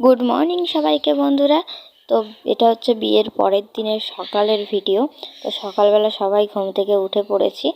Good morning সবাইকে বন্ধুরা। তো এটা হচ্ছে বিয়ের পরের দিনের সকালের ভিডিও। তো সকালবেলা সবাই ঘুম থেকে উঠে পড়েছি।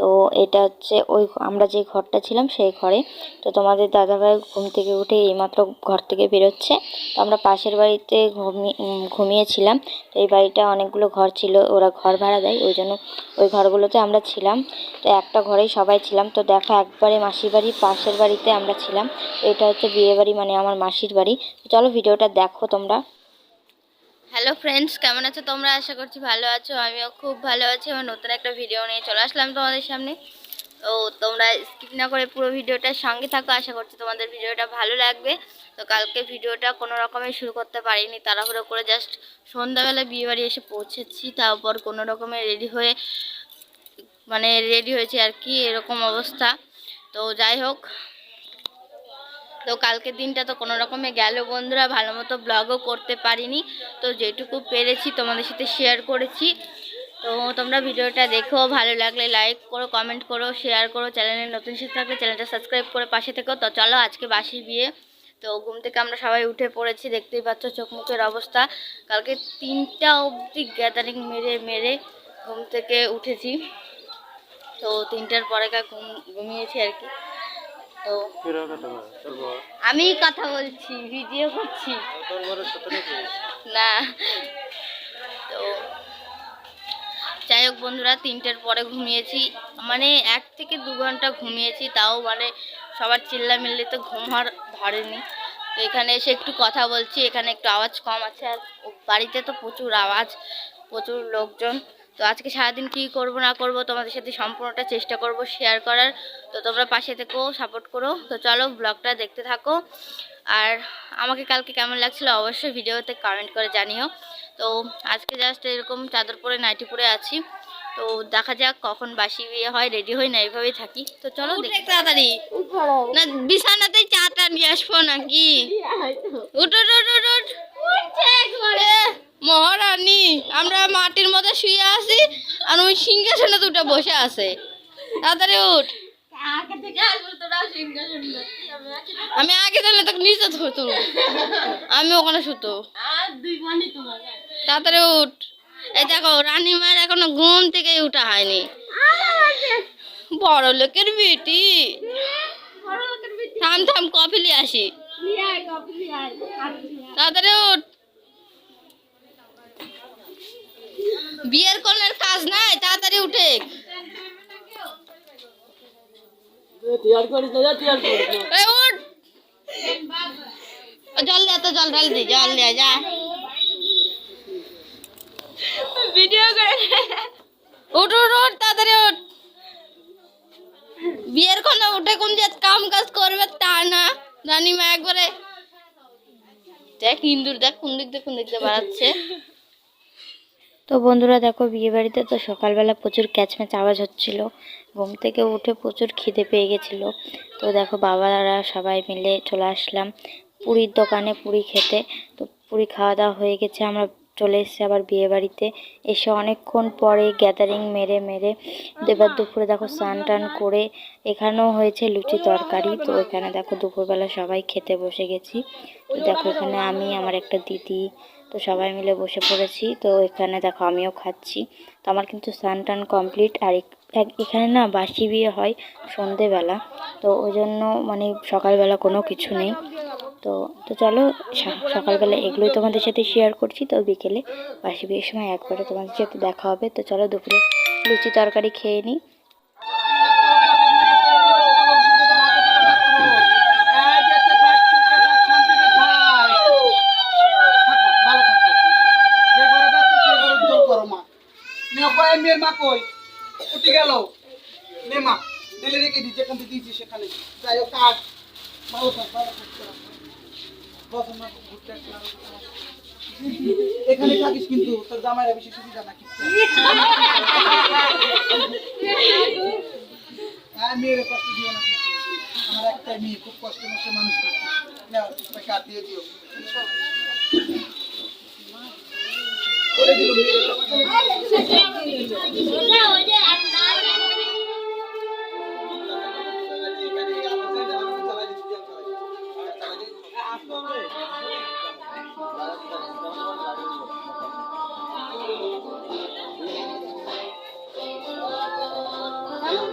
তো এটা হচ্ছে ওই আমরা যে ঘরটা ছিলাম সেই ঘরে। তো তোমাদের দাদাভাই ঘুম থেকে উঠে এইমাত্র ঘর থেকে বেরোচ্ছে। তো আমরা পাশের বাড়িতে ঘুমিয়ে ঘুমিয়েছিলাম। তো এই বাড়িটা অনেকগুলো ঘর ছিল, ওরা ঘর ভাড়া দেয়, ওই জন্য ওই ঘরগুলোতে আমরা ছিলাম। তো একটা ঘরেই সবাই ছিলাম। তো দেখো একবারে মাসির বাড়ি, পাশের বাড়িতে আমরা ছিলাম। এটা হচ্ছে বিয়ে বাড়ি মানে আমার মাসির বাড়ি। চলো ভিডিওটা দেখো তোমরা। হ্যালো ফ্রেন্ডস কেমন আছো তোমরা? আশা করছি ভালো আছো, আমিও খুব ভালো আছি। আমার নতুন একটা ভিডিও নিয়ে চলে আসলাম তোমাদের সামনে। তো তোমরা স্কিপ না করে পুরো ভিডিওটার সঙ্গে থাকো, আশা করছি তোমাদের ভিডিওটা ভালো লাগবে। তো কালকে ভিডিওটা কোনো রকমে শুরু করতে পারিনি, তাড়াহুড়ো করে জাস্ট সন্ধ্যাবেলা বিয়ে বাড়ি এসে পৌঁছেছি, তারপর কোনো রকমে রেডি হয়ে মানে রেডি হয়েছে আর কি, এরকম অবস্থা। তো যাই হোক তো কালকের দিনটা তো কোনো রকমে গেল বন্ধুরা, ভালো মতো ব্লগও করতে পারিনি। তো যেটুকু পেরেছি তোমাদের সাথে শেয়ার করেছি। তো তোমরা ভিডিওটা দেখো, ভালো লাগলে লাইক করো কমেন্ট করো শেয়ার করো চ্যানেলে নতুন সাথে থাকলে চ্যানেলটা সাবস্ক্রাইব করে পাশে থেকো। তো চলো আজকে বাসি বিয়ে। তো ঘুম থেকে আমরা সবাই উঠে পড়েছি, দেখতেই পাচ্ছ চোখ মুখের অবস্থা। কালকে তিনটা অবধি গ্যাদারিং মেরে মেরে ঘুম থেকে উঠেছি। তো তিনটার পরে ঘুম ঘুমিয়েছি আর কি। তো আমি কথা বলছি ভিডিও করছি। না। তো যাই হোক বন্ধুরা তিনটের পরে ঘুমিয়েছি। মানে এক থেকে দু ঘণ্টা ঘুমিয়েছি তাও মানে সবার চিল্লা মিল্লি তো ঘুম আর ধরেনি। তো এখানে এসে একটু কথা বলছি এখানে একটু আওয়াজ কম আছে আর বাড়িতে তো প্রচুর আওয়াজ প্রচুর লোকজন। তো আজকে সারাদিন কি করব না করব তোমাদের সাথে সম্পূর্ণটা চেষ্টা করব শেয়ার করার। তো তোমরা পাশে থেকো সাপোর্ট করো। তো চলো ব্লগটা দেখতে থাকো। আর আমাকে কালকে কেমন লাগছিল অবশ্যই ভিডিওতে কমেন্ট করে জানিও। তো আজকে জাস্ট এরকম চাদর পরে নাইটি পরে আছি। তো দেখা যাক কখন বাসি বিয়ে হয় রেডি হই না এইভাবেই থাকি। তো চলো দেখি। তাড়াতাড়ি। না। বিছানাতে চাটা নিয়ে আসব নাকি? উঠ উঠ উঠ উঠ আমরা মাটির মধ্যে শুয়ে আছি আর ওই সিংহাসনে দুটো বসে আছে। তাড়াতাড়ি উঠ। আমি আগে জানলে তোকে নিচে ধরতো আমি ওখানে শুতো। তাড়াতাড়ি উঠ। এই দেখো রানীমার এখনও ঘুম থেকে উঠা হয়নি। বড় লোকের বেটি। থাম থাম, কফি আসি। তাড়াতাড়ি উঠ। বিয়ের কনের কাজ নাই তাড়াতাড়ি উঠে। উঠ। জল দে তো জল ঢাল দি জল দে যা। ভিডিও করে উঠ উঠ উঠ তাড়াতাড়ি উঠ। বিয়ের কোনে উঠে কোন যে কাম কাজ করবে তা না রানিমা একবারে। দেখ ইন্দুর দেখ কোন দিক দিয়ে কোন দিক দিয়ে বাড়াচ্ছে। তো বন্ধুরা দেখো, বিয়ে বাড়িতে তো সকালবেলা প্রচুর ক্যাচম্যাচ আওয়াজ হচ্ছিল। ঘুম থেকে উঠে প্রচুর খিদে পেয়ে গেছিল। তো দেখো, বাবারা সবাই মিলে চলে আসলাম পুরীর দোকানে পুরি খেতে। তো পুরি খাওয়া দাওয়া হয়ে গেছে, আমরা চলে এসেছি আবার বিয়ে বাড়িতে। এসে অনেকক্ষণ পরে গ্যাদারিং মেরে মেরে এবার দুপুরে দেখো স্নান টান করে এখানেও হয়েছে লুচি তরকারি। তো এখানে দেখো দুপুরবেলা সবাই খেতে বসে গেছি। তো দেখো এখানে আমি, আমার একটা দিদি তো সবাই মিলে বসে পড়েছি। তো এখানে দেখো আমিও খাচ্ছি। তো আমার কিন্তু স্নান টান কমপ্লিট আর এখানে না বাসি বিয়ে হয় সন্ধেবেলা। তো ওই জন্য মানে সকালবেলা কোনো কিছু নেই। তো তো চলো সকালবেলা এগুলোই তোমাদের সাথে শেয়ার করছি। তো বিকেলে বাসি বিয়ের সময় একবারে তোমাদের সাথে দেখা হবে। তো চলো দুপুরে লুচি তরকারি খেয়ে নিই। মেয়ের মা কই? উঠে গেল। নে মা দিলে রেখে দি যেখান থেকে দিয়েছি সেখানে। যাই হোক, কাজ। ভালো থাক ভালো থাক। এখানে থাকিস কিন্তু, তোর জামাইরা বেশি সুবিধা না কিন্তু হ্যাঁ মেয়ের কষ্ট দিও না। আমার একটাই মেয়ে, খুব কষ্ট মধ্যে মানুষ দিয়ে দিও। করে দিল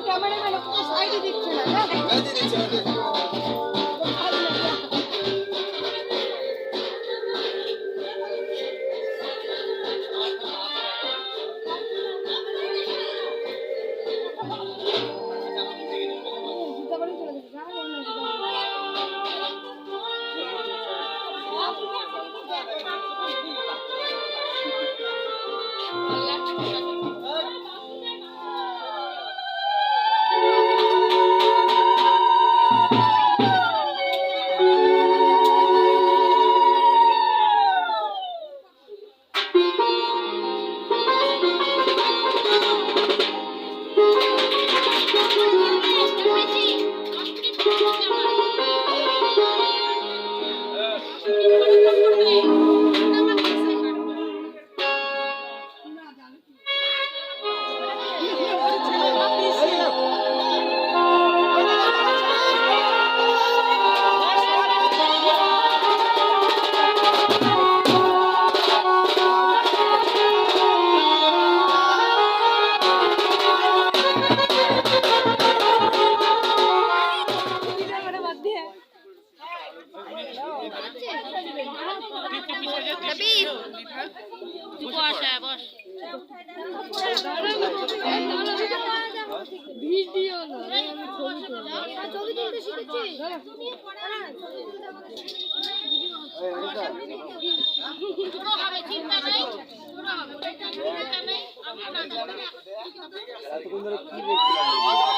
ক্যামেরা দিচ্ছে না left মেয়ের কথা। Bye.